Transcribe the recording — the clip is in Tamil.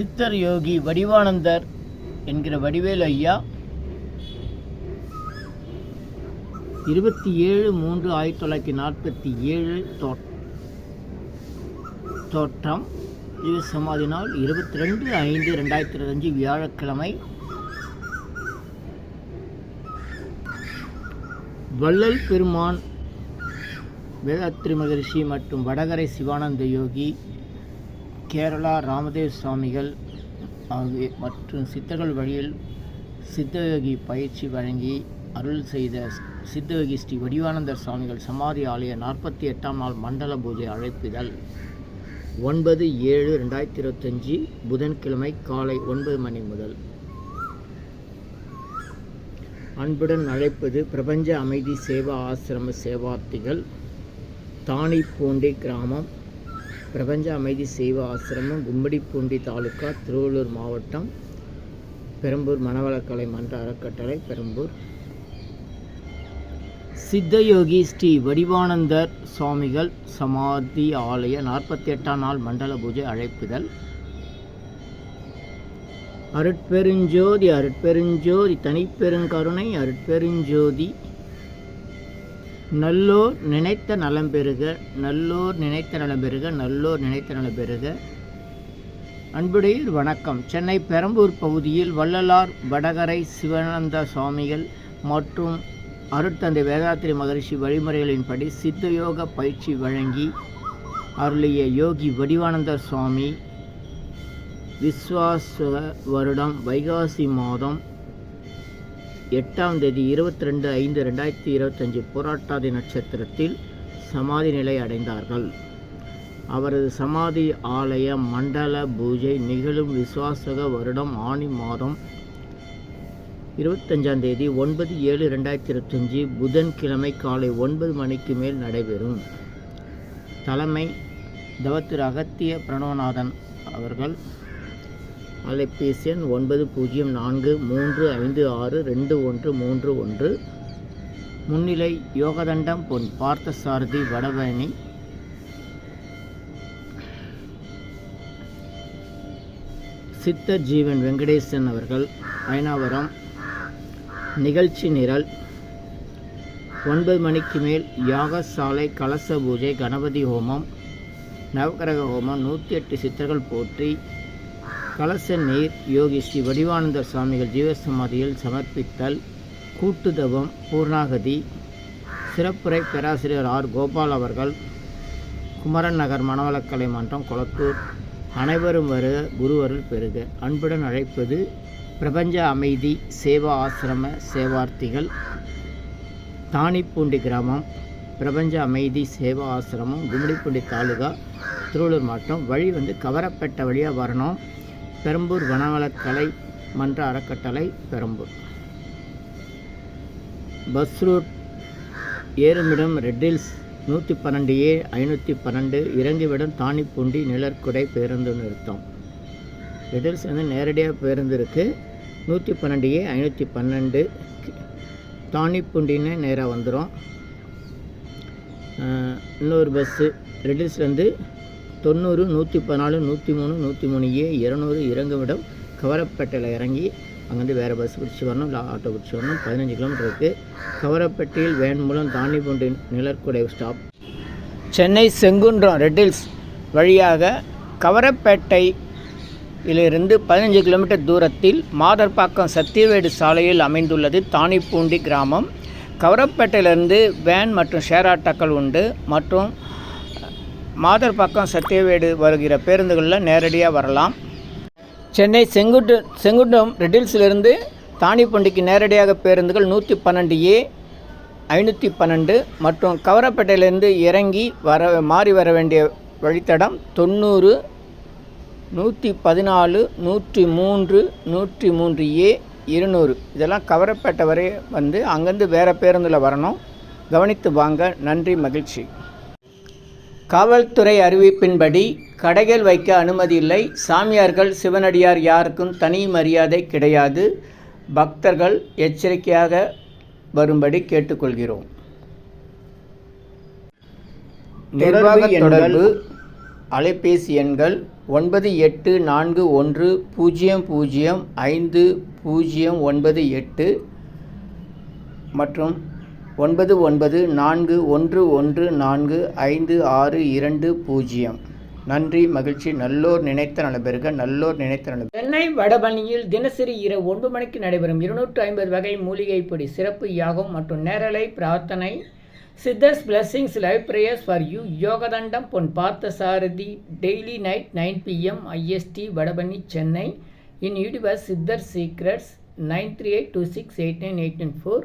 சித்தர் யோகி வடிவானந்தர் என்கிற வடிவேல் ஐயா இருபத்தி ஏழு மூன்று ஆயிரத்தி தொள்ளாயிரத்தி நாற்பத்தி ஏழு தோற்றம். இது சமாதி நாள் இருபத்தி ரெண்டு ஐந்து ரெண்டாயிரத்தி இருபத்தஞ்சு வியாழக்கிழமை. வள்ளல் பெருமான் வேதாத்ரி மகரிஷி மற்றும் வடகரை சிவானந்த யோகி கேரளா ராமதேவ் சுவாமிகள் ஆகிய மற்றும் சித்தர்கள் வழியில் சித்தயோகி பயிற்சி வழங்கி அருள் செய்த சித்தயோகி ஸ்ரீ வடிவானந்தர் சுவாமிகள் சமாதி ஆலய நாற்பத்தி எட்டாம் நாள் மண்டல பூஜை அழைப்பிதழ். ஒன்பது ஏழு ரெண்டாயிரத்தி இருபத்தஞ்சி புதன்கிழமை காலை ஒன்பது மணி முதல். அன்புடன் அழைப்பது பிரபஞ்ச அமைதி சேவா ஆசிரம சேவார்த்திகள் தானிப்பூண்டி கிராமம் பிரபஞ்ச அமைதி சேவா ஆசிரமம் கும்படிப்பூண்டி தாலுக்கா திருவள்ளூர் மாவட்டம் பெரம்பூர் மனவளக்கலை மன்ற அறக்கட்டளை பெரம்பூர். சித்தயோகி ஸ்ரீ வடிவானந்தர் சுவாமிகள் சமாதி ஆலய நாற்பத்தி எட்டாம் நாள் மண்டல பூஜை அழைப்புதல். அருட்பெருஞ்சோதி அருட்பெருஞ்சோதி தனிப்பெருங்கருணை அருட்பெருஞ்சோதி. நல்லோர் நினைத்த நலம் பெறுக நல்லோர் நினைத்த நலம் பெறுக நல்லோர் நினைத்த நலம் பெறுக. அன்புடையில் வணக்கம். சென்னை பெரம்பூர் பகுதியில் வள்ளலார் வடகரை சிவானந்த சுவாமிகள் மற்றும் அருட்தந்தை வேதாத்திரி மகரிஷி வழிமுறைகளின்படி சித்தயோக பயிற்சி வழங்கி அருளிய யோகி வடிவானந்த சுவாமி விஸ்வாச வருடம் வைகாசி மாதம் எட்டாம் தேதி இருபத்தி ரெண்டு ஐந்து ரெண்டாயிரத்தி இருபத்தஞ்சு போராட்டாதி நட்சத்திரத்தில் சமாதி நிலை அடைந்தார்கள். அவரது சமாதி ஆலய மண்டல பூஜை நிகழும் விசுவாசக வருடம் ஆணி மாதம் இருபத்தஞ்சாம் தேதி ஒன்பது ஏழு ரெண்டாயிரத்தி இருபத்தஞ்சி புதன்கிழமை காலை ஒன்பது மணிக்கு மேல் நடைபெறும். தலைமை தவத்திரு அகத்திய பிரணவநாதன் அவர்கள் அலைபேசி எண் ஒன்பது பூஜ்ஜியம் நான்கு மூன்று ஐந்து ஆறு ரெண்டு ஒன்று மூன்று ஒன்று. முன்னிலை யோகதண்டம் பொன் பார்த்தசாரதி வடபழனி. சித்தர் ஜீவன் வெங்கடேசன் அவர்கள் அயனாவரம் நிகழ்ச்சி நிரல். ஒன்பது மணிக்கு மேல் யாகசாலை கலச பூஜை கணபதி ஹோமம். நவகிரக ஹோமம். நூற்றி எட்டு சித்தர்கள் போற்றி கலச நீர் யோகி ஸ்ரீ வடிவானந்தர் சுவாமிகள் ஜீவசமாதியில் சமர்ப்பித்தல் கூட்டுதவம் பூர்ணாகதி சிறப்புரை பேராசிரியர் ஆர் கோபால் அவர்கள் குமரன் நகர் மணவளக்கலை மன்றம் கொளத்தூர். அனைவரும் வருக குருவருள் பெறுக. அன்புடன் அழைப்பது பிரபஞ்ச அமைதி சேவா ஆசிரம சேவார்த்திகள் தானிப்பூண்டி கிராமம் பிரபஞ்ச அமைதி சேவா ஆசிரமம் கும்மிடிப்பூண்டி தாலுகா திருவள்ளூர் மாவட்டம். வழி வந்து கவரப்பட்ட வழியாக வரணும். பெரம்பூர் வனவளக்கலை மன்ற அறக்கட்டளை பெரம்பூர். பஸ் ரூட் ஏறுமிடம் ரெட்டில்ஸ் நூற்றி பன்னெண்டு ஏ ஐநூற்றி பன்னெண்டு இறங்கிவிடம் தானிப்பூண்டி நிழற்குடை பேருந்து நிறுத்தம். ரெட்டில்ஸ் வந்து நேரடியாக பேருந்து இருக்குது நூற்றி பன்னெண்டு ஏ ஐநூற்றி பன்னெண்டு தானிப்பூண்டின்னு நேராக வந்துடும் இன்னொரு பஸ்ஸு ரெட்டில்ஸ்லேருந்து தொண்ணூறு நூற்றி பதினாலு நூற்றி மூணு நூற்றி மூணு ஏ இரநூறு இறங்குமிடம் கவரப்பேட்டையில் இறங்கி அங்கேருந்து வேறு பஸ் பிடிச்சி வரணும் இல்லை ஆட்டோ பிடிச்சி வரணும். பதினஞ்சு கிலோமீட்டர் இருக்குது கவரப்பேட்டையில் வேன் மூலம் தாண்டிபூண்டி நிழற்குடை ஸ்டாப் சென்னை செங்குன்றம் ரெட்டில்ஸ் வழியாக கவரப்பேட்டை இலிருந்து பதினஞ்சு கிலோமீட்டர் தூரத்தில் மாதர்பாக்கம் சத்தியவேடு சாலையில் அமைந்துள்ளது தானிப்பூண்டி கிராமம். கவரப்பேட்டையிலிருந்து வேன் மற்றும் ஷேர் ஆட்டோக்கள் உண்டு. மற்றும் மாதர்பாக்கம் சத்தியவேடு வருகிற பேருந்துகளில் நேரடியாக வரலாம். சென்னை செங்குட்டு செங்குட்டம் ரெட்டில்ஸிலிருந்து தானிப்பண்டிக்கு நேரடியாக பேருந்துகள் நூற்றி பன்னெண்டு ஏ ஐநூற்றி பன்னெண்டு மற்றும் கவரப்பேட்டையிலிருந்து இறங்கி வர மாறி வர வேண்டிய வழித்தடம் தொண்ணூறு நூற்றி பதினாலு நூற்றி மூன்று நூற்றி மூன்று ஏ இருநூறு. இதெல்லாம் கவரப்பேட்டை வரை வந்து அங்கேருந்து வேறு பேருந்தில் வரணும். கவனித்து வாங்க. நன்றி மகிழ்ச்சி. காவல்துறை அறிவிப்பின்படி கடைகள் வைக்க அனுமதி இல்லை. சாமியார்கள் சிவனடியார் யாருக்கும் தனி மரியாதை கிடையாது. பக்தர்கள் எச்சரிக்கையாக வரும்படி கேட்டுக்கொள்கிறோம். நிர்வாக தொடர்பு அலைபேசி எண்கள் ஒன்பது எட்டு நான்கு ஒன்று பூஜ்ஜியம் பூஜ்ஜியம் ஐந்து பூஜ்ஜியம் ஒன்பது எட்டு மற்றும் ஒன்பது ஒன்பது நான்கு ஒன்று ஒன்று நான்கு ஐந்து ஆறு இரண்டு பூஜ்ஜியம். நன்றி மகிழ்ச்சி. நல்லோர் நினைத்த நலபெருக நல்லோர் நினைத்த நல சென்னை வடபழனியில் தினசரி இரவு ஒன்பது மணிக்கு நடைபெறும் இருநூற்று ஐம்பது வகை மூலிகை பொடி சிறப்பு யாகம் மற்றும் நேரலை பிரார்த்தனை. Siddhars blessings live prayers for you Yogathandam Pon Parthasarathy daily night nine PM IST Vadapalani Chennai. In யூடிவர்ஸ் Siddhar secrets nine three eight two six eight nine eight nine four